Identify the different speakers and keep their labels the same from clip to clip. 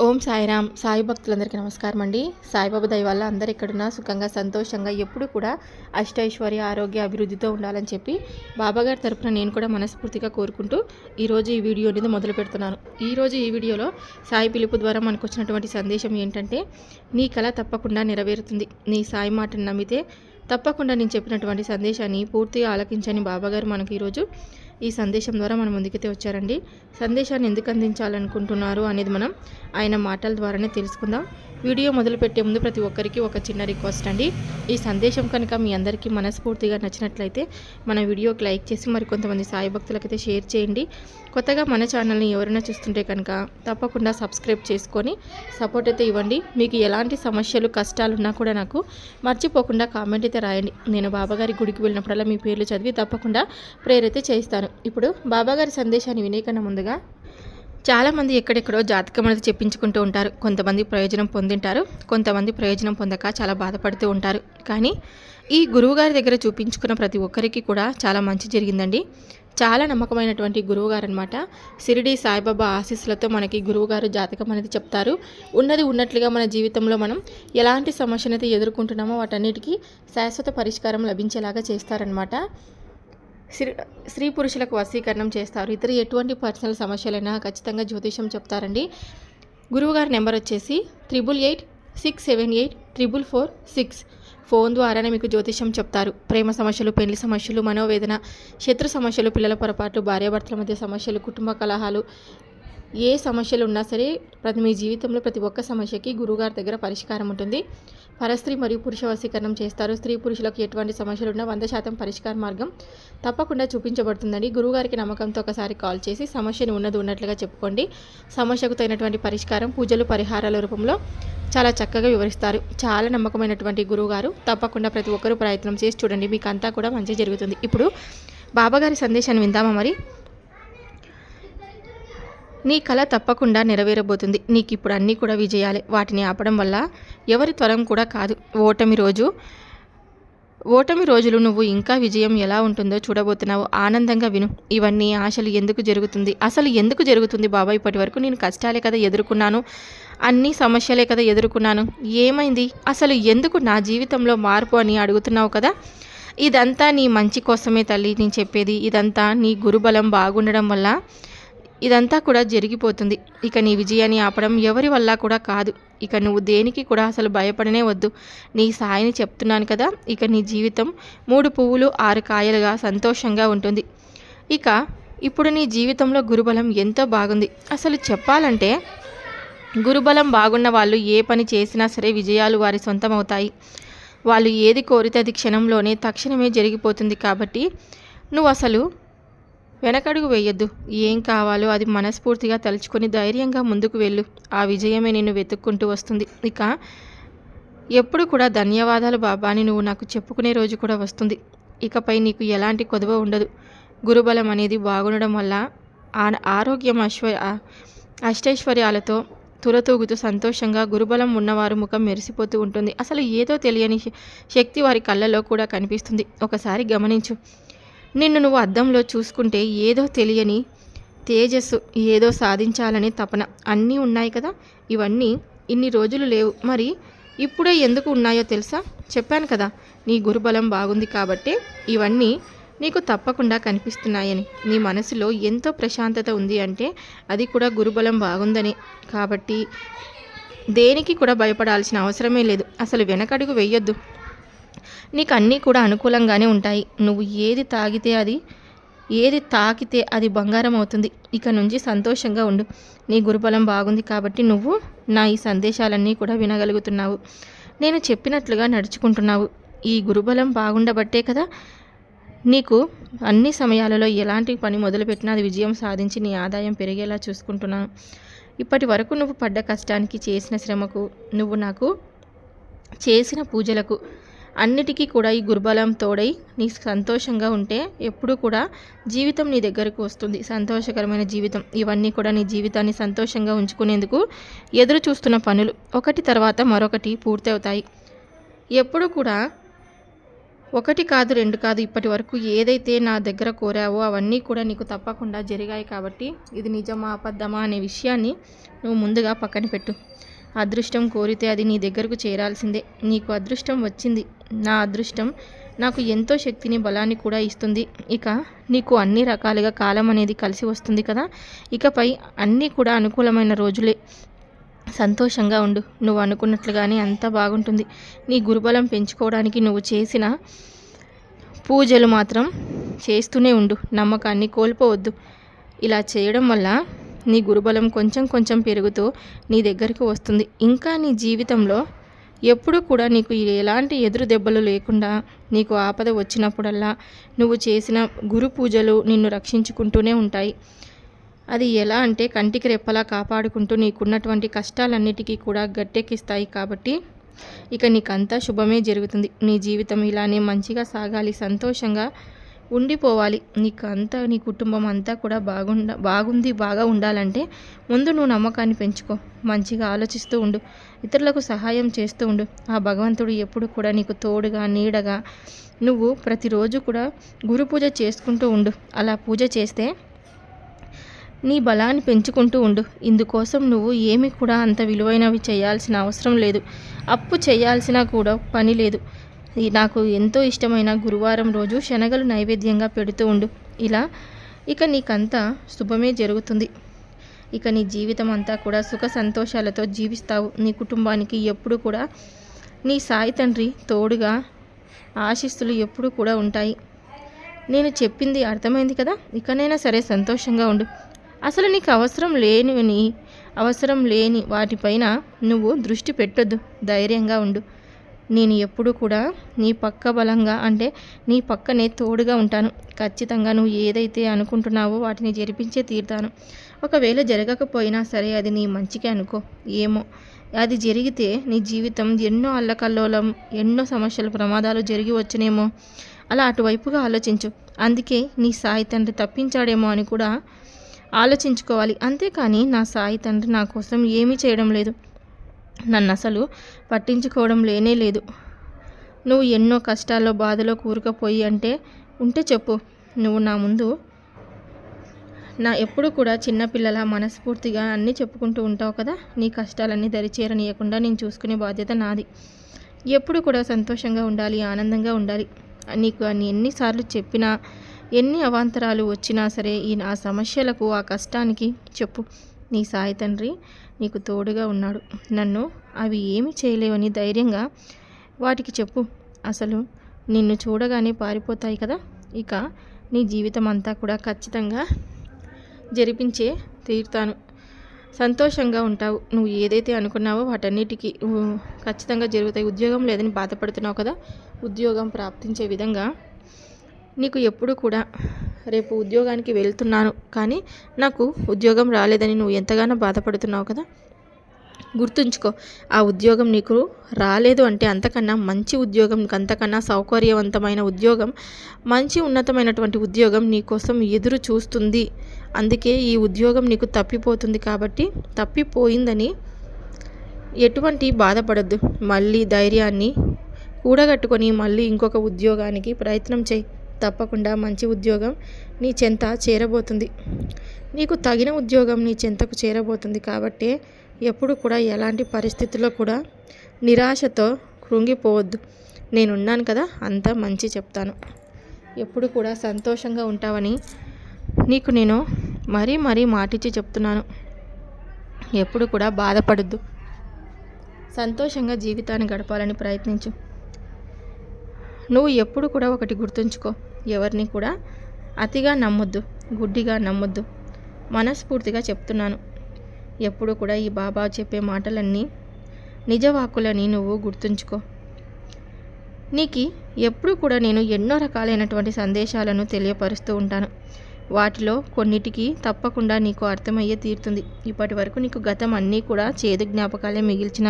Speaker 1: ఓం సాయిరామ్. సాయి భక్తులందరికీ నమస్కారం అండి. సాయిబాబా దయ వల్ల అందరు ఎక్కడున్నా సుఖంగా సంతోషంగా ఎప్పుడు కూడా అష్టైశ్వర్య ఆరోగ్య అభివృద్ధితో ఉండాలని చెప్పి బాబాగారి తరపున నేను కూడా మనస్ఫూర్తిగా కోరుకుంటూ ఈరోజు ఈ వీడియో అనేది మొదలు పెడుతున్నాను. ఈరోజు ఈ వీడియోలో సాయి పిలుపు ద్వారా మనకు వచ్చినటువంటి సందేశం ఏంటంటే నీ కళ తప్పకుండా నెరవేరుతుంది. నీ సాయి మాటను నమ్మితే తప్పకుండా నేను చెప్పినటువంటి సందేశాన్ని పూర్తిగా ఆలకించని బాబాగారు మనకు ఈరోజు ఈ సందేశం ద్వారా మన ముందుకైతే వచ్చారండి. సందేశాన్ని ఎందుకు అందించాలనుకుంటున్నారు అనేది మనం ఆయన మాటల ద్వారానే తెలుసుకుందాం. వీడియో మొదలుపెట్టే ముందు ప్రతి ఒక్కరికి ఒక చిన్న రిక్వెస్ట్ అండి. ఈ సందేశం కనుక మీ అందరికీ మనస్ఫూర్తిగా నచ్చినట్లయితే మన వీడియోకి లైక్ చేసి మరి కొంతమంది సాయి భక్తులకైతే షేర్ చేయండి. కొత్తగా మన ఛానల్ని ఎవరైనా చూస్తుంటే కనుక తప్పకుండా సబ్స్క్రైబ్ చేసుకొని సపోర్ట్ అయితే ఇవ్వండి. మీకు ఎలాంటి సమస్యలు కష్టాలు ఉన్నా కూడా నాకు మర్చిపోకుండా కామెంట్ అయితే రాయండి. నేను బాబాగారి గుడికి వెళ్ళినప్పుడల్లా మీ పేర్లు చదివి తప్పకుండా ప్రేరైతే చేస్తాను ఇప్పుడు బాబాగారి సందేశాన్ని వినేకన్నా ముందుగా చాలామంది ఎక్కడెక్కడో జాతకం అనేది చెప్పించుకుంటూ ఉంటారు. కొంతమంది ప్రయోజనం పొందింటారు. కొంతమంది ప్రయోజనం పొందక చాలా బాధపడుతూ ఉంటారు. కానీ ఈ గురువుగారి దగ్గర చూపించుకున్న ప్రతి ఒక్కరికి కూడా చాలా మంచి జరిగిందండి. చాలా నమ్మకమైనటువంటి గురువుగారు అనమాట సిరిడి సాయిబాబా ఆశీస్సులతో మనకి గురువుగారు జాతకం అనేది చెప్తారు. ఉన్నది ఉన్నట్లుగా మన జీవితంలో మనం ఎలాంటి సమస్యనైతే ఎదుర్కొంటున్నామో వాటన్నిటికీ శాశ్వత పరిష్కారం లభించేలాగా చేస్తారనమాట స్త్రీ స్త్రీ పురుషులకు వశీకరణం చేస్తారు. ఇతర ఎటువంటి పర్సనల్ సమస్యలైనా ఖచ్చితంగా జ్యోతిషం చెప్తారండి. గురువుగారి నెంబర్ వచ్చేసి triple eight six seven eight triple four six phone ద్వారానే మీకు జ్యోతిషం చెప్తారు. ప్రేమ సమస్యలు పెళ్ళి సమస్యలు మనోవేదన శత్రు సమస్యలు పిల్లల పొరపాటు భార్యాభర్తల మధ్య సమస్యలు కుటుంబ కలహాలు ఏ సమస్యలు ఉన్నా సరే ప్రతి మీ జీవితంలో ప్రతి ఒక్క సమస్యకి గురువుగారి దగ్గర పరిష్కారం ఉంటుంది. పరస్త్రీ మరియు పురుష వశీకరణం చేస్తారు. స్త్రీ పురుషులకు ఎటువంటి సమస్యలు ఉన్నా వంద శాతం పరిష్కార మార్గం తప్పకుండా చూపించబడుతుందండి. గురువుగారికి నమ్మకంతో ఒకసారి కాల్ చేసి సమస్యను ఉన్నది ఉన్నట్లుగా చెప్పుకోండి. సమస్యకు తగినటువంటి పరిష్కారం పూజలు పరిహారాల రూపంలో చాలా చక్కగా వివరిస్తారు. చాలా నమ్మకమైనటువంటి గురువుగారు. తప్పకుండా ప్రతి ఒక్కరూ ప్రయత్నం చేసి చూడండి. మీకు అంతా కూడా మంచి జరుగుతుంది. ఇప్పుడు బాబాగారి సందేశాన్ని విందామా మరి? నీ కళ తప్పకుండా నెరవేరబోతుంది. నీకు ఇప్పుడు అన్నీ కూడా విజయాలే. వాటిని ఆపడం వల్ల ఎవరి త్వరం కూడా కాదు. ఓటమి రోజు ఓటమి రోజులు నువ్వు ఇంకా విజయం ఎలా ఉంటుందో చూడబోతున్నావు. ఆనందంగా విను. ఇవన్నీ ఆశలు ఎందుకు జరుగుతుంది? అసలు ఎందుకు జరుగుతుంది బాబా ఇప్పటి వరకు నేను కష్టాలే కదా ఎదుర్కొన్నాను. అన్ని సమస్యలే కదా ఎదుర్కొన్నాను. ఏమైంది? అసలు ఎందుకు నా జీవితంలో మార్పు అని అడుగుతున్నావు కదా? ఇదంతా నీ మంచి కోసమే తల్లి నేను చెప్పేది. ఇదంతా నీ గురుబలం బాగుండడం వల్ల ఇదంతా కూడా జరిగిపోతుంది. ఇక నీ విజయాన్ని ఆపడం ఎవరి వల్ల కూడా కాదు. ఇక నువ్వు దేనికి కూడా అసలు భయపడనే వద్దు. నీ సాయిని చెప్తున్నాను కదా. ఇక నీ జీవితం మూడు పువ్వులు ఆరు కాయలుగా సంతోషంగా ఉంటుంది. ఇక ఇప్పుడు నీ జీవితంలో గురుబలం ఎంతో బాగుంది. అసలు చెప్పాలంటే గురుబలం బాగున్న వాళ్ళు ఏ పని చేసినా సరే విజయాలు వారి సొంతం అవుతాయి వాళ్ళు ఏది కోరితే అది క్షణంలోనే తక్షణమే జరిగిపోతుంది కాబట్టి నువ్వు అసలు వెనకడుగు వేయొద్దు. ఏం కావాలో అది మనస్ఫూర్తిగా తలుచుకొని ధైర్యంగా ముందుకు వెళ్ళు. ఆ విజయమే నిన్ను వెతుక్కుంటూ వస్తుంది. ఇక ఎప్పుడు కూడా ధన్యవాదాలు బాబా అని నువ్వు నాకు చెప్పుకునే రోజు కూడా వస్తుంది. ఇకపై నీకు ఎలాంటి కొదవ ఉండదు. గురుబలం అనేది బాగుండడం వల్ల ఆ ఆరోగ్యం అశ్వ అష్టైశ్వర్యాలతో తులతూగుతూ సంతోషంగా గురుబలం ఉన్నవారు ముఖం మెరిసిపోతూ ఉంటుంది. అసలు ఏదో తెలియని శక్తి వారి కళ్ళలో కూడా కనిపిస్తుంది. ఒకసారి గమనించు. నిన్ను నువ్వు అద్దంలో చూసుకుంటే ఏదో తెలియని తేజస్సు ఏదో సాధించాలని తపన అన్నీ ఉన్నాయి కదా? ఇవన్నీ ఇన్ని రోజులు లేవు. మరి ఇప్పుడే ఎందుకు ఉన్నాయో తెలుసా? చెప్పాను కదా నీ గురుబలం బాగుంది కాబట్టే ఇవన్నీ నీకు తప్పకుండా కనిపిస్తున్నాయని. నీ మనసులో ఎంతో ప్రశాంతత ఉంది అంటే అది కూడా గురుబలం బాగుందని. కాబట్టి దేనికి కూడా భయపడాల్సిన అవసరమే లేదు. అసలు వెనకడుగు వెయ్యొద్దు నీకు అన్నీ కూడా అనుకూలంగానే ఉంటాయి. నువ్వు ఏది తాగితే అది ఏది తాకితే అది బంగారం అవుతుంది. ఇక నుంచి సంతోషంగా ఉండు. నీ గురుబలం బాగుంది కాబట్టి నువ్వు నా ఈ సందేశాలన్నీ కూడా వినగలుగుతున్నావు. నేను చెప్పినట్లుగా నడుచుకుంటున్నావు. ఈ గురుబలం బాగుండబట్టే కదా నీకు అన్ని సమయాలలో ఎలాంటి పని మొదలుపెట్టినా అది విజయం సాధించి నీ ఆదాయం పెరిగేలా చూసుకుంటున్నాను ఇప్పటి వరకు నువ్వు పడ్డ కష్టానికి చేసిన శ్రమకు నువ్వు నాకు చేసిన పూజలకు అన్నిటికీ కూడా ఈ గురుబలం తోడై నీ సంతోషంగా ఉంటే ఎప్పుడూ కూడా జీవితం నీ దగ్గరకు వస్తుంది. సంతోషకరమైన జీవితం. ఇవన్నీ కూడా నీ జీవితాన్ని సంతోషంగా ఉంచుకునేందుకు ఎదురు చూస్తున్న పనులు. ఒకటి తర్వాత మరొకటి పూర్తవుతాయి ఎప్పుడు కూడా ఒకటి కాదు రెండు కాదు ఇప్పటి వరకు ఏదైతే నా దగ్గర కోరావో అవన్నీ కూడా నీకు తప్పకుండా జరిగాయి కాబట్టి ఇది నిజమా అబద్ధమా అనే విషయాన్ని నువ్వు ముందుగా పక్కన పెట్టు. అదృష్టం కోరితే అది నీ దగ్గరకు చేరాల్సిందే. నీకు అదృష్టం వచ్చింది. నా అదృష్టం నాకు ఎంతో శక్తిని బలాన్ని కూడా ఇస్తుంది. ఇక నీకు అన్ని రకాలుగా కాలం అనేది కలిసి వస్తుంది కదా. ఇకపై అన్నీ కూడా అనుకూలమైన రోజులే. సంతోషంగా ఉండు. నువ్వు అనుకున్నట్లుగానే అంతా బాగుంటుంది. నీ గురుబలం పెంచుకోవడానికి నువ్వు చేసిన పూజలు మాత్రం చేస్తూనే ఉండు. నమ్మకాన్ని కోల్పోవద్దు. ఇలా చేయడం వల్ల నీ గురుబలం కొంచెం కొంచెం పెరుగుతూ నీ దగ్గరికి వస్తుంది. ఇంకా నీ జీవితంలో ఎప్పుడూ కూడా నీకు ఎలాంటి ఎదురు దెబ్బలు లేకుండా నీకు ఆపద వచ్చినప్పుడల్లా నువ్వు చేసిన గురు పూజలు నిన్ను రక్షించుకుంటూనే ఉంటాయి. అది ఎలా అంటే కంటికి రెప్పలా కాపాడుకుంటూ నీకున్నటువంటి కష్టాలన్నిటికీ కూడా గట్టెక్కిస్తాయి కాబట్టి ఇక నీకంతా శుభమే జరుగుతుంది. నీ జీవితం ఇలానే మంచిగా సాగాలి సంతోషంగా ఉండిపోవాలి. నీకు అంతా నీ కుటుంబం అంతా కూడా బాగుండ బాగుంది బాగా ఉండాలంటే ముందు నువ్వు నమ్మకాన్ని పెంచుకో. మంచిగా ఆలోచిస్తూ ఉండు. ఇతరులకు సహాయం చేస్తూ ఉండు. ఆ భగవంతుడు ఎప్పుడు కూడా నీకు తోడుగా నీడగా నువ్వు ప్రతిరోజు కూడా గురు పూజ చేసుకుంటూ ఉండు. అలా పూజ చేస్తే నీ బలాన్ని పెంచుకుంటూ ఉండు. ఇందుకోసం నువ్వు ఏమి కూడా అంత విలువైనవి చేయాల్సిన అవసరం లేదు. అప్పు చేయాల్సిన కూడా పని లేదు. నాకు ఎంతో ఇష్టమైన గురువారం రోజు శనగలు నైవేద్యంగా పెడుతూ ఉండు. ఇలా ఇక నీకంతా శుభమే జరుగుతుంది. ఇక నీ జీవితం అంతా కూడా సుఖ సంతోషాలతో జీవిస్తావు. నీ కుటుంబానికి ఎప్పుడు కూడా నీ సాయి తండ్రి తోడుగా ఆశిస్సులు ఎప్పుడు కూడా ఉంటాయి. నేను చెప్పింది అర్థమైంది కదా? ఇకనైనా సరే సంతోషంగా ఉండు. అసలు నీకు అవసరం లేనివని అవసరం లేని వాటిపైన నువ్వు దృష్టి పెట్టొద్దు. ధైర్యంగా ఉండు. నేను ఎప్పుడు కూడా నీ పక్క బలంగా అంటే నీ పక్కనే తోడుగా ఉంటాను. ఖచ్చితంగా నువ్వు ఏదైతే అనుకుంటున్నావో వాటిని జరిపించే తీరుతాను. ఒకవేళ జరగకపోయినా సరే అది నీ మంచికే అనుకో. ఏమో. అది జరిగితే నీ జీవితం ఎన్నో అల్లకల్లోలం ఎన్నో సమస్యలు ప్రమాదాలు జరిగి వచ్చునేమో. అలా అటువైపుగా ఆలోచించు. అందుకే నీ సాయి తండ్రి తప్పించాడేమో అని కూడా ఆలోచించుకోవాలి. అంతేకాని నా సాయి తండ్రి నా కోసం ఏమీ చేయడం లేదు. నన్ను అసలు పట్టించుకోవడం లేనే లేదు. నువ్వు ఎన్నో కష్టాల్లో బాధలో కూరుకుపోయి అంటే ఉంటే చెప్పు. నువ్వు నా ముందు నా ఎప్పుడు కూడా చిన్నపిల్లల మనస్ఫూర్తిగా అన్నీ చెప్పుకుంటూ ఉంటావు కదా? నీ కష్టాలన్నీ దరిచేరనీయకుండా నేను చూసుకునే బాధ్యత నాది. ఎప్పుడు కూడా సంతోషంగా ఉండాలి ఆనందంగా ఉండాలి. నీకు అని ఎన్నిసార్లు చెప్పినా ఎన్ని అవాంతరాలు వచ్చినా సరే ఈ నా సమస్యలకు ఆ కష్టానికి చెప్పు. నీ సాయి తండ్రి నీకు తోడుగా ఉన్నాడు. నన్ను అవి ఏమి చేయలేవని ధైర్యంగా వాటికి చెప్పు. అసలు నిన్ను చూడగానే పారిపోతాయి కదా. ఇక నీ జీవితం అంతా కూడా ఖచ్చితంగా జరిపించే తీరుతాను. సంతోషంగా ఉంటావు. నువ్వు ఏదైతే అనుకున్నావో వాటన్నిటికీ ఖచ్చితంగా జరుగుతాయి. ఉద్యోగం లేదని బాధపడుతున్నావు కదా. ఉద్యోగం ప్రాప్తించే విధంగా నీకు ఎప్పుడు కూడా రేపు ఉద్యోగానికి వెళ్తున్నాను కానీ నాకు ఉద్యోగం రాలేదని నువ్వు ఎంతగానో బాధపడుతున్నావు కదా? గుర్తుంచుకో ఆ ఉద్యోగం నీకు రాలేదు అంటే అంతకన్నా మంచి ఉద్యోగం అంతకన్నా సౌకర్యవంతమైన ఉద్యోగం మంచి ఉన్నతమైనటువంటి ఉద్యోగం నీకోసం ఎదురు చూస్తుంది. అందుకే ఈ ఉద్యోగం నీకు తప్పిపోతుంది కాబట్టి తప్పిపోయిందని ఎటువంటి బాధపడద్దు. మళ్ళీ ధైర్యాన్ని కూడగట్టుకొని మళ్ళీ ఇంకొక ఉద్యోగానికి ప్రయత్నం చేయి. తప్పకుండా మంచి ఉద్యోగం నీ చెంత చేరబోతుంది. నీకు తగిన ఉద్యోగం నీ చెంతకు చేరబోతుంది కాబట్టి ఎప్పుడు కూడా ఎలాంటి పరిస్థితుల్లో కూడా నిరాశతో కృంగిపోవద్దు. నేనున్నాను కదా అంతా మంచి చెప్తాను. ఎప్పుడు కూడా సంతోషంగా ఉంటావని నీకు నేను మరీ మరీ మాటిచ్చి చెప్తున్నాను. ఎప్పుడు కూడా బాధపడద్దు. సంతోషంగా జీవితాన్ని గడపాలని ప్రయత్నించు. నువ్వు ఎప్పుడు కూడా ఒకటి గుర్తుంచుకో. ఎవరిని కూడా అతిగా నమ్మొద్దు గుడ్డిగా నమ్మొద్దు. మనస్ఫూర్తిగా చెప్తున్నాను. ఎప్పుడు కూడా ఈ బాబా చెప్పే మాటలన్నీ నిజవాకులని నువ్వు గుర్తుంచుకో. నీకు ఎప్పుడు కూడా నేను ఎన్నో రకాలైనటువంటి సందేశాలను తెలియపరుస్తూ ఉంటాను. వాటిలో కొన్నిటికి తప్పకుండా నీకు అర్థమయ్యే తీరుతుంది. ఇప్పటి వరకు నీకు గతం అన్నీ కూడా చేదు జ్ఞాపకాలే మిగిల్చిన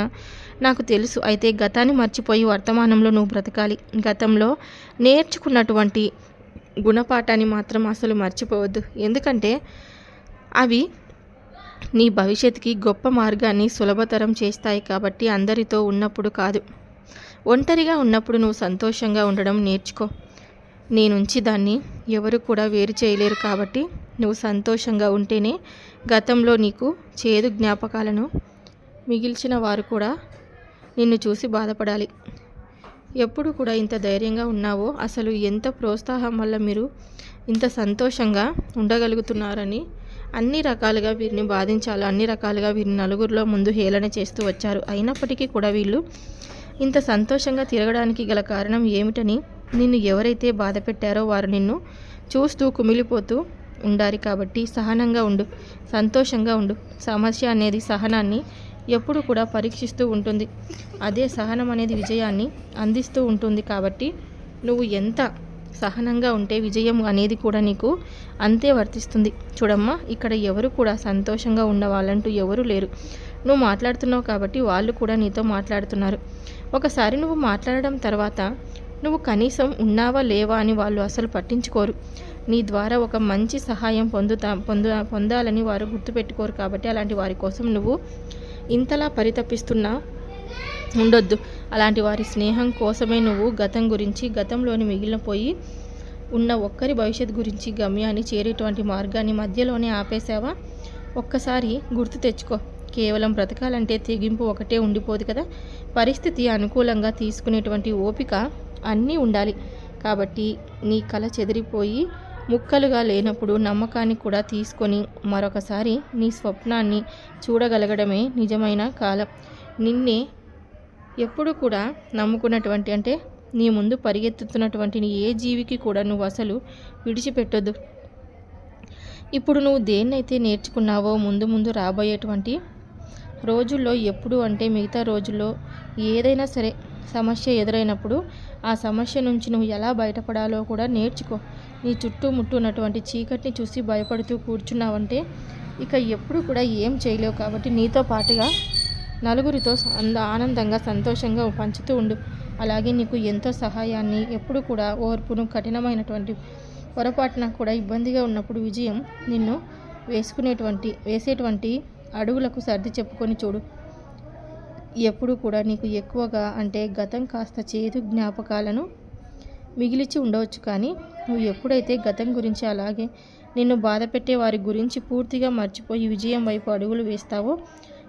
Speaker 1: నాకు తెలుసు. అయితే గతాన్ని మర్చిపోయి వర్తమానంలో నువ్వు బ్రతకాలి. గతంలో నేర్చుకున్నటువంటి గుణపాఠాన్ని మాత్రం అసలు మర్చిపోవద్దు. ఎందుకంటే అవి నీ భవిష్యత్తుకి గొప్ప మార్గాన్ని సులభతరం చేస్తాయి కాబట్టి అందరితో ఉన్నప్పుడు కాదు. ఒంటరిగా ఉన్నప్పుడు నువ్వు సంతోషంగా ఉండడం నేర్చుకో. నేనుంచి దాన్ని ఎవరు కూడా వేరు చేయలేరు కాబట్టి నువ్వు సంతోషంగా ఉంటేనే గతంలో నీకు చేదు జ్ఞాపకాలను మిగిల్చిన వారు కూడా నిన్ను చూసి బాధపడాలి. ఎప్పుడు కూడా ఇంత ధైర్యంగా ఉన్నావో అసలు ఎంత ప్రోత్సాహం వల్ల మీరు ఇంత సంతోషంగా ఉండగలుగుతున్నారని అన్ని రకాలుగా వీరిని బాధించాలి అన్ని రకాలుగా వీరిని నలుగురిలో ముందు హేళన చేస్తూ వచ్చారు. అయినప్పటికీ కూడా వీళ్ళు ఇంత సంతోషంగా తిరగడానికి గల కారణం ఏమిటని నిన్ను ఎవరైతే బాధ పెట్టారో వారు నిన్ను చూస్తూ కుమిలిపోతూ ఉండాలి కాబట్టి సహనంగా ఉండు సంతోషంగా ఉండు. సమస్య అనేది సహనాన్ని ఎప్పుడు కూడా పరీక్షిస్తూ ఉంటుంది. అదే సహనం అనేది విజయాన్ని అందిస్తూ ఉంటుంది కాబట్టి నువ్వు ఎంత సహనంగా ఉంటే విజయం అనేది కూడా నీకు అంతే వర్తిస్తుంది. చూడమ్మా ఇక్కడ ఎవరు కూడా సంతోషంగా ఉన్న వాళ్ళంటూ ఎవరు లేరు. నువ్వు మాట్లాడుతున్నావు కాబట్టి వాళ్ళు కూడా నీతో మాట్లాడుతున్నారు. ఒకసారి నువ్వు మాట్లాడడం తర్వాత నువ్వు కనీసం ఉన్నావా లేవా అని వాళ్ళు అసలు పట్టించుకోరు. నీ ద్వారా ఒక మంచి సహాయం పొందుతా పొందు పొందాలని వారు గుర్తుపెట్టుకోరు కాబట్టి అలాంటి వారి కోసం నువ్వు ఇంతలా పరితపిస్తున్నా ఉండొద్దు. అలాంటి వారి స్నేహం కోసమే నువ్వు గతం గురించి గతంలోని మిగిలిపోయి ఉన్న ఒక్కరి భవిష్యత్ గురించి గమ్యాన్ని చేరేటువంటి మార్గాన్ని మధ్యలోనే ఆపేసావా ఒక్కసారి గుర్తు తెచ్చుకో. కేవలం బ్రతకాలంటే తెగింపు ఒకటే ఉండిపోదు కదా. పరిస్థితి అనుకూలంగా తీసుకునేటువంటి ఓపిక అన్నీ ఉండాలి. కాబట్టి నీ కళ చెదిరిపోయి ముక్కలుగా లేనప్పుడు నమ్మకాన్ని కూడా తీసుకొని మరొకసారి నీ స్వప్నాన్ని చూడగలగడమే నిజమైన కాలం. నిన్నే ఎప్పుడు కూడా నమ్ముకున్నటువంటి అంటే నీ ముందు పరిగెత్తుతున్నటువంటి ఏ జీవికి కూడా నువ్వు అసలు విడిచిపెట్టొద్దు. ఇప్పుడు నువ్వు దేన్నైతే నేర్చుకున్నావో ముందు ముందు రాబోయేటువంటి రోజుల్లో ఎప్పుడు అంటే మిగతా రోజుల్లో ఏదైనా సరే సమస్య ఎదురైనప్పుడు ఆ సమస్య నుంచి నువ్వు ఎలా బయటపడాలో కూడా నేర్చుకో. నీ చుట్టూ ముట్టున్నటువంటి చీకటిని చూసి భయపడుతూ కూర్చున్నావంటే ఇక ఎప్పుడు కూడా ఏం చేయలేవు కాబట్టి నీతో పాటుగా నలుగురితో అంద ఆనందంగా సంతోషంగా పంచుతూ ఉండు. అలాగే నీకు ఎంతో సహాయాన్ని ఎప్పుడు కూడా ఓర్పును కఠినమైనటువంటి పొరపాటున కూడా ఇబ్బందిగా ఉన్నప్పుడు విజయం నిన్ను వేసుకునేటువంటి వేసేటువంటి అడుగులకు సర్ది చెప్పుకొని చూడు. ఎప్పుడు కూడా నీకు ఎక్కువగా అంటే గతం కాస్త చేదు జ్ఞాపకాలను మిగిలిచి ఉండవచ్చు కానీ నువ్వు ఎప్పుడైతే గతం గురించి అలాగే నిన్ను బాధ పెట్టే వారి గురించి పూర్తిగా మర్చిపోయి విజయం వైపు అడుగులు వేస్తావో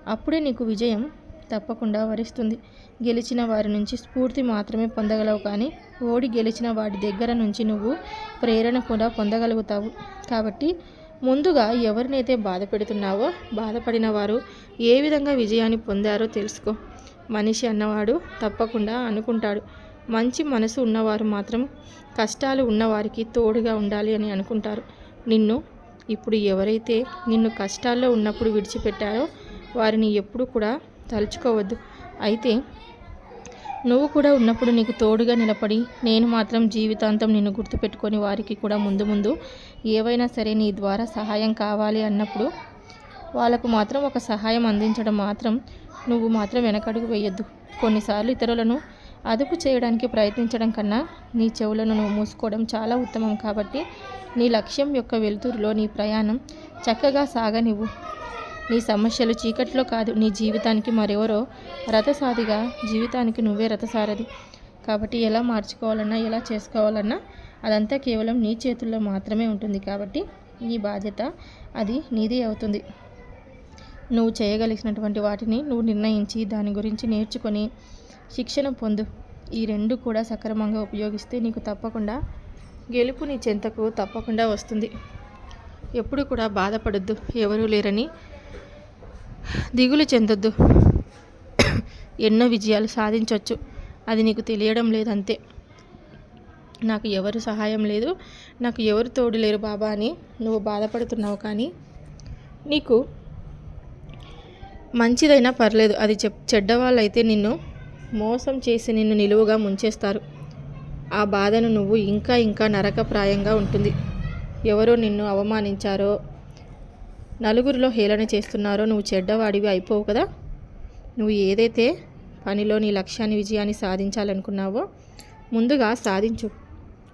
Speaker 1: అప్పుడే నీకు విజయం తప్పకుండా వరిస్తుంది. గెలిచిన వారి నుంచి స్ఫూర్తి మాత్రమే పొందగలవు కానీ ఓడి గెలిచిన వాడి దగ్గర నుంచి నువ్వు ప్రేరణ కూడా పొందగలుగుతావు. కాబట్టి ముందుగా ఎవరినైతే బాధ పెడుతున్నావో బాధపడిన వారు ఏ విధంగా విజయాన్ని పొందారో తెలుసుకో. మనిషి అన్నవాడు తప్పకుండా అనుకుంటాడు. మంచి మనసు ఉన్నవారు మాత్రం కష్టాలు ఉన్నవారికి తోడుగా ఉండాలి అని అనుకుంటారు. నిన్ను ఇప్పుడు ఎవరైతే నిన్ను కష్టాల్లో ఉన్నప్పుడు విడిచిపెట్టారో వారిని ఎప్పుడు కూడా తలుచుకోవద్దు. అయితే నువ్వు కూడా ఉన్నప్పుడు నీకు తోడుగా నిలబడి నేను మాత్రం జీవితాంతం నిన్ను గుర్తుపెట్టుకొని వారికి కూడా ముందు ముందు ఏవైనా సరే నీ ద్వారా సహాయం కావాలి అన్నప్పుడు వాళ్ళకు మాత్రం ఒక సహాయం అందించడం మాత్రం నువ్వు మాత్రం వెనకడుగు వేయొద్దు. కొన్నిసార్లు ఇతరులను అదుపు చేయడానికి ప్రయత్నించడం కన్నా నీ చెవులను నువ్వు మూసుకోవడం చాలా ఉత్తమం కాబట్టి నీ లక్ష్యం యొక్క వెలుతురులో నీ ప్రయాణం చక్కగా సాగనివ్వు. నీ సమస్యలు చీకట్లో కాదు నీ జీవితానికి మరెవరో రథసారిగా జీవితానికి నువ్వే రథసారథి. కాబట్టి ఎలా మార్చుకోవాలన్నా ఎలా చేసుకోవాలన్నా అదంతా కేవలం నీ చేతుల్లో మాత్రమే ఉంటుంది. కాబట్టి నీ బాధ్యత అది నీదే అవుతుంది. నువ్వు చేయగలిగినటువంటి వాటిని నువ్వు నిర్ణయించి దాని గురించి నేర్చుకొని శిక్షణ పొందు. ఈ రెండు కూడా సక్రమంగా ఉపయోగిస్తే నీకు తప్పకుండా గెలుపు నీ చెంతకు తప్పకుండా వస్తుంది. ఎప్పుడు కూడా బాధపడద్దు. ఎవరూ లేరని దిగులు చెందొద్దు. ఎన్నో విజయాలు సాధించవచ్చు అది నీకు తెలియడం లేదంతే. నాకు ఎవరు సహాయం లేదు. నాకు ఎవరు తోడు లేరు బాబా అని నువ్వు బాధపడుతున్నావు కానీ నీకు మంచిదైనా పర్లేదు. అది చెప్ చెడ్డవాళ్ళైతే నిన్ను మోసం చేసి నిన్ను నిలువుగా ముంచేస్తారు. ఆ బాధను నువ్వు ఇంకా ఇంకా నరకప్రాయంగా ఉంటుంది. ఎవరో నిన్ను అవమానించారో నలుగురిలో హేళన చేస్తున్నారో నువ్వు చెడ్డవాడివి అయిపోవు కదా. నువ్వు ఏదైతే పనిలో నీ లక్ష్యాన్ని విజయాన్ని సాధించాలనుకున్నావో ముందుగా సాధించు.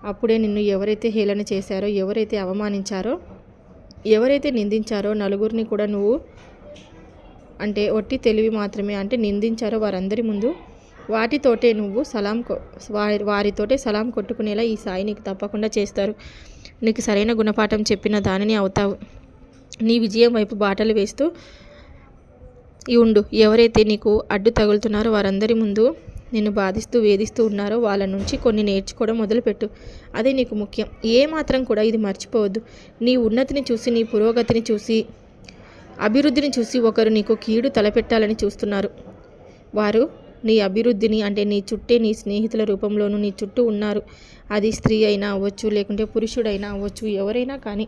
Speaker 1: అప్పుడే నిన్ను ఎవరైతే హేళన చేశారో ఎవరైతే అవమానించారో ఎవరైతే నిందించారో నలుగురిని కూడా నువ్వు అంటే ఒట్టి తెలివి మాత్రమే అంటే నిందించారో వారందరి ముందు వాటితోటే నువ్వు సలాం కో వారి వారితోటే సలాం కొట్టుకునేలా ఈ సాయి నీకు తప్పకుండా చేస్తారు. నీకు సరైన గుణపాఠం చెప్పిన దానిని అవుతావు. నీ విజయం వైపు బాటలు వేస్తూ ఉండు ఎవరైతే నీకు అడ్డు తగులుతున్నారో వారందరి ముందు నిన్ను బాధిస్తూ వేధిస్తూ ఉన్నారో వాళ్ళ నుంచి కొన్ని నేర్చుకోవడం మొదలుపెట్టు. అదే నీకు ముఖ్యం. ఏ మాత్రం కూడా ఇది మర్చిపోవద్దు. నీ ఉన్నతిని చూసి నీ పురోగతిని చూసి అభివృద్ధిని చూసి ఒకరు నీకు కీడు తలపెట్టాలని చూస్తున్నారు. వారు నీ అభివృద్ధిని అంటే నీ చుట్టే నీ స్నేహితుల రూపంలోనూ నీ చుట్టూ ఉన్నారు. అది స్త్రీ అయినా అవ్వచ్చు లేకుంటే పురుషుడైనా అవ్వచ్చు ఎవరైనా కానీ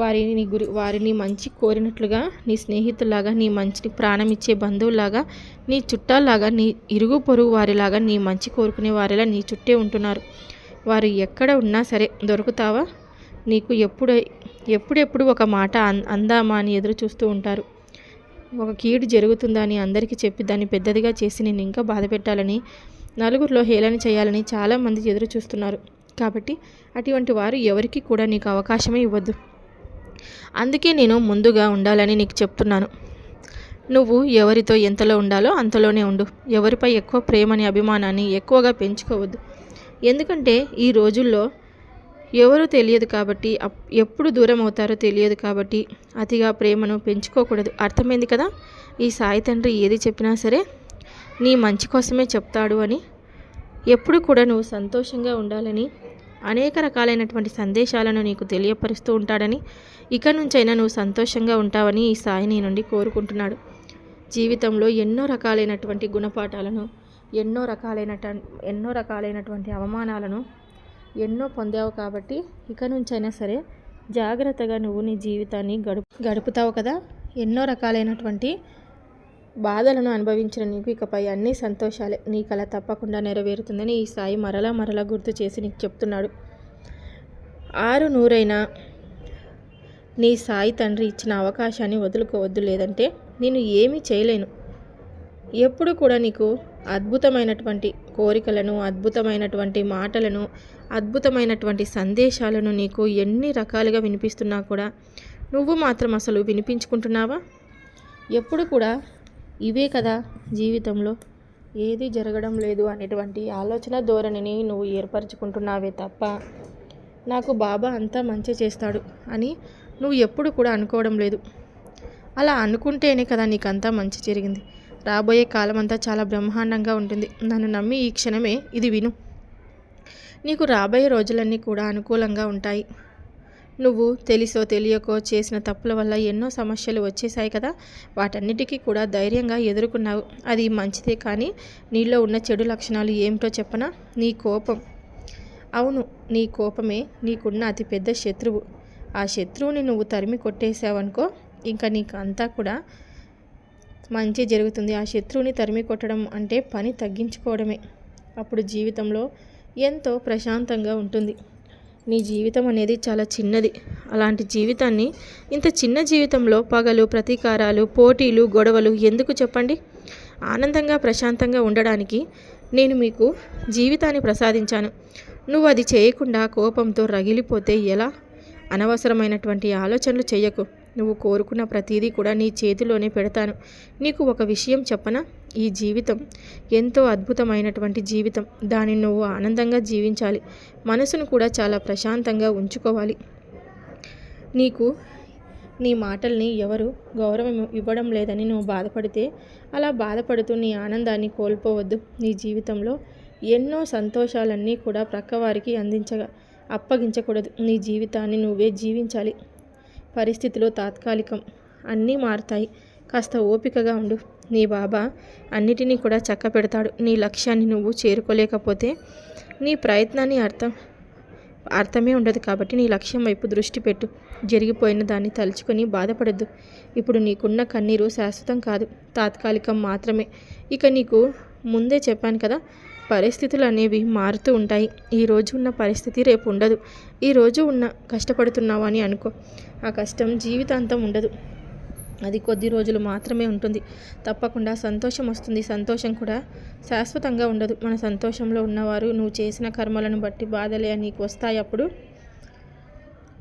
Speaker 1: వారిని గురి వారిని మంచి కోరినట్లుగా నీ స్నేహితుల్లాగా నీ మంచిని ప్రాణం ఇచ్చే బంధువులాగా నీ చుట్టాల్లాగా నీ ఇరుగు పొరుగు వారిలాగా నీ మంచి కోరుకునే వారిలా నీ చుట్టే ఉంటున్నారు. వారు ఎక్కడ ఉన్నా సరే దొరుకుతావా? నీకు ఎప్పుడు ఎప్పుడెప్పుడు ఒక మాట అం అందామా అని ఎదురు చూస్తూ ఉంటారు. ఒక కీడు జరుగుతుందా అని అందరికీ చెప్పి దాన్ని పెద్దదిగా చేసి నేను ఇంకా బాధ పెట్టాలని నలుగురిలో హేళన చేయాలని చాలామంది ఎదురు చూస్తున్నారు. కాబట్టి అటువంటి వారు ఎవరికి కూడా నీకు అవకాశమే ఇవ్వద్దు. అందుకే నేను ముందుగా ఉండాలని నీకు చెప్తున్నాను. నువ్వు ఎవరితో ఎంతలో ఉండాలో అంతలోనే ఉండు. ఎవరిపై ఎక్కువ ప్రేమని అభిమానాన్ని ఎక్కువగా పెంచుకోవద్దు. ఎందుకంటే ఈ రోజుల్లో ఎవరు తెలియదు కాబట్టి ఎప్పుడు దూరం అవుతారో తెలియదు కాబట్టి అతిగా ప్రేమను పెంచుకోకూడదు. అర్థమైంది కదా? ఈ సాయి తండ్రి ఏది చెప్పినా సరే నీ మంచి కోసమే చెప్తాడు అని ఎప్పుడు కూడా నువ్వు సంతోషంగా ఉండాలని అనేక రకాలైనటువంటి సందేశాలను నీకు తెలియపరుస్తూ ఉంటాడని ఇక నుంచైనా నువ్వు సంతోషంగా ఉంటావని ఈ సాయి నీ నుండి కోరుకుంటున్నాడు. జీవితంలో ఎన్నో రకాలైనటువంటి గుణపాఠాలను ఎన్నో రకాలైన ఎన్నో రకాలైనటువంటి అవమానాలను ఎన్నో పొందావు కాబట్టి ఇక నుంచైనా సరే జాగ్రత్తగా నువ్వు నీ జీవితాన్ని గడుపు గడుపుతావు కదా? ఎన్నో రకాలైనటువంటి బాధలను అనుభవించిన నీకు ఇకపై అన్ని సంతోషాలే. నీ కళ తప్పకుండా నెరవేరుతుందని ఈ సాయి మరలా మరలా గుర్తు చేసి నీకు చెప్తున్నాడు. ఆరు నూరైనా నీ సాయి తండ్రి ఇచ్చిన అవకాశాన్ని వదులుకోవద్దు లేదంటే నేను ఏమీ చేయలేను. ఎప్పుడు కూడా నీకు అద్భుతమైనటువంటి కోరికలను అద్భుతమైనటువంటి మాటలను అద్భుతమైనటువంటి సందేశాలను నీకు ఎన్ని రకాలుగా వినిపిస్తున్నా కూడా నువ్వు మాత్రం అసలు వినిపించుకుంటున్నావా? ఎప్పుడు కూడా ఇవే కదా జీవితంలో. ఏది జరగడం లేదు అనేటువంటి ఆలోచన ధోరణిని నువ్వు ఏర్పరచుకుంటున్నావే తప్ప నాకు బాబా అంతా మంచి చేస్తాడు అని నువ్వు ఎప్పుడు కూడా అనుకోవడం లేదు. అలా అనుకుంటేనే కదా నీకంతా మంచి జరిగింది. రాబోయే కాలం అంతా చాలా బ్రహ్మాండంగా ఉంటుంది. నన్ను నమ్మి ఈ క్షణమే ఇది విను. నీకు రాబోయే రోజులన్నీ కూడా అనుకూలంగా ఉంటాయి. నువ్వు తెలిసో తెలియకో చేసిన తప్పుల వల్ల ఎన్నో సమస్యలు వచ్చేసాయి కదా. వాటన్నిటికీ కూడా ధైర్యంగా ఎదుర్కొన్నావు. అది మంచిదే కానీ నీలో ఉన్న చెడు లక్షణాలు ఏమిటో చెప్పనా? నీ కోపం. అవును నీ కోపమే నీకున్న అతిపెద్ద శత్రువు. ఆ శత్రువుని నువ్వు తరిమి కొట్టేసావనుకో ఇంకా నీకు అంతా కూడా మంచి జరుగుతుంది. ఆ శత్రువుని తరిమి కొట్టడం అంటే పని తగ్గించుకోవడమే. అప్పుడు జీవితంలో ఎంతో ప్రశాంతంగా ఉంటుంది. నీ జీవితం అనేది చాలా చిన్నది. అలాంటి జీవితాన్ని ఇంత చిన్న జీవితంలో పగలు ప్రతీకారాలు పోటీలు గొడవలు ఎందుకు చెప్పండి? ఆనందంగా ప్రశాంతంగా ఉండడానికి నేను మీకు జీవితాన్ని ప్రసాదించాను. నువ్వు అది చేయకుండా కోపంతో రగిలిపోతే ఎలా? అనవసరమైనటువంటి ఆలోచనలు చేయకు. నువ్వు కోరుకున్న ప్రతిదీ కూడా నీ చేతిలోనే పెడతాను. నీకు ఒక విషయం చెప్పనా? ఈ జీవితం ఎంతో అద్భుతమైనటువంటి జీవితం. దానిని నువ్వు ఆనందంగా జీవించాలి. మనసును కూడా చాలా ప్రశాంతంగా ఉంచుకోవాలి. నీకు నీ మాటల్ని ఎవరు గౌరవం ఇవ్వడం లేదని నువ్వు బాధపడితే అలా బాధపడుతూ నీ ఆనందాన్ని కోల్పోవద్దు. నీ జీవితంలో ఎన్నో సంతోషాలన్నీ కూడా ప్రక్కవారికి అందించగా అప్పగించకూడదు. నీ జీవితాన్ని నువ్వే జీవించాలి. పరిస్థితులు తాత్కాలికం. అన్నీ మారుతాయి. కాస్త ఓపికగా ఉండు. నీ బాబా అన్నిటినీ కూడా చక్క పెడతాడు నీ లక్ష్యాన్ని నువ్వు చేరుకోలేకపోతే నీ ప్రయత్నాన్ని అర్థం అర్థమే ఉండదు కాబట్టి నీ లక్ష్యం వైపు దృష్టి పెట్టు. జరిగిపోయిన దాన్ని తలుచుకొని బాధపడద్దు. ఇప్పుడు నీకున్న కన్నీరు శాశ్వతం కాదు. తాత్కాలికం మాత్రమే. ఇక నీకు ముందే చెప్పాను కదా పరిస్థితులు అనేవి మారుతూ ఉంటాయి. ఈరోజు ఉన్న పరిస్థితి రేపు ఉండదు. ఈరోజు ఉన్న కష్టపడుతున్నావు అని అనుకో. ఆ కష్టం జీవితాంతం ఉండదు. అది కొద్ది రోజులు మాత్రమే ఉంటుంది. తప్పకుండా సంతోషం వస్తుంది. సంతోషం కూడా శాశ్వతంగా ఉండదు. మన సంతోషంలో ఉన్నవారు నువ్వు చేసిన కర్మలను బట్టి బాధలే నీకు వస్తాయి అప్పుడు.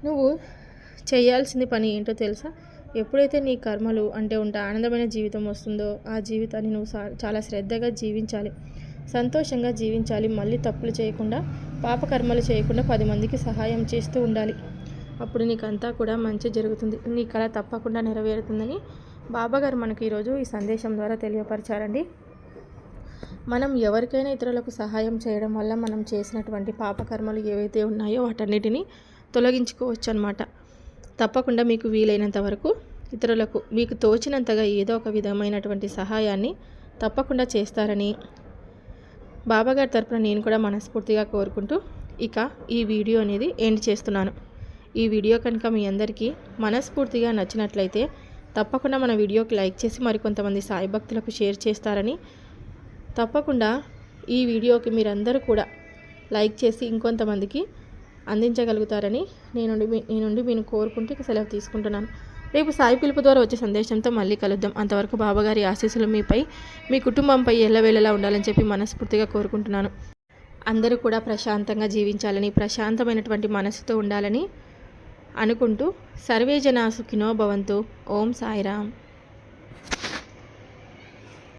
Speaker 1: నువ్వు చేయాల్సింది పని ఏంటో తెలుసా? ఎప్పుడైతే నీ కర్మలు అంటే ఉంటే ఆనందమైన జీవితం వస్తుందో ఆ జీవితాన్ని నువ్వు సా- చాలా శ్రద్ధగా జీవించాలి. సంతోషంగా జీవించాలి. మళ్ళీ తప్పులు చేయకుండా పాపకర్మలు చేయకుండా పది మందికి సహాయం చేస్తూ ఉండాలి. అప్పుడు నీకంతా కూడా మంచి జరుగుతుంది. నీ కళ తప్పకుండా నెరవేరుతుందని బాబాగారు మనకు ఈరోజు ఈ సందేశం ద్వారా తెలియపరిచారండి. మనం ఎవరికైనా ఇతరులకు సహాయం చేయడం వల్ల మనం చేసినటువంటి పాపకర్మలు ఏవైతే ఉన్నాయో వాటన్నిటిని తొలగించుకోవచ్చు అనమాట తప్పకుండా మీకు వీలైనంత వరకు ఇతరులకు మీకు తోచినంతగా ఏదో ఒక విధమైనటువంటి సహాయాన్ని తప్పకుండా చేస్తారని బాబాగారి తరపున నేను కూడా మనస్ఫూర్తిగా కోరుకుంటూ ఇక ఈ వీడియో అనేది ఎండ్ చేస్తున్నాను. ఈ వీడియో కనుక మీ అందరికీ మనస్ఫూర్తిగా నచ్చినట్లయితే తప్పకుండా మన వీడియోకి లైక్ చేసి మరికొంతమంది సాయి భక్తులకు షేర్ చేస్తారని తప్పకుండా ఈ వీడియోకి మీరందరూ కూడా లైక్ చేసి ఇంకొంతమందికి అందించగలుగుతారని నేను నేనుండి నేను కోరుకుంటూ ఇక సెలవు తీసుకుంటున్నాను. రేపు సాయి పిలుపు ద్వారా వచ్చే సందేశంతో మళ్ళీ కలుద్దాం. అంతవరకు బాబాగారి ఆశీస్సులు మీపై మీ కుటుంబంపై ఎల్లవేళలా ఉండాలని చెప్పి మనస్ఫూర్తిగా కోరుకుంటున్నాను. అందరూ కూడా ప్రశాంతంగా జీవించాలని ప్రశాంతమైనటువంటి మనసుతో ఉండాలని అనుకుంటూ సర్వే జనా సుఖినో భవంతు. ఓం సాయిరామ్.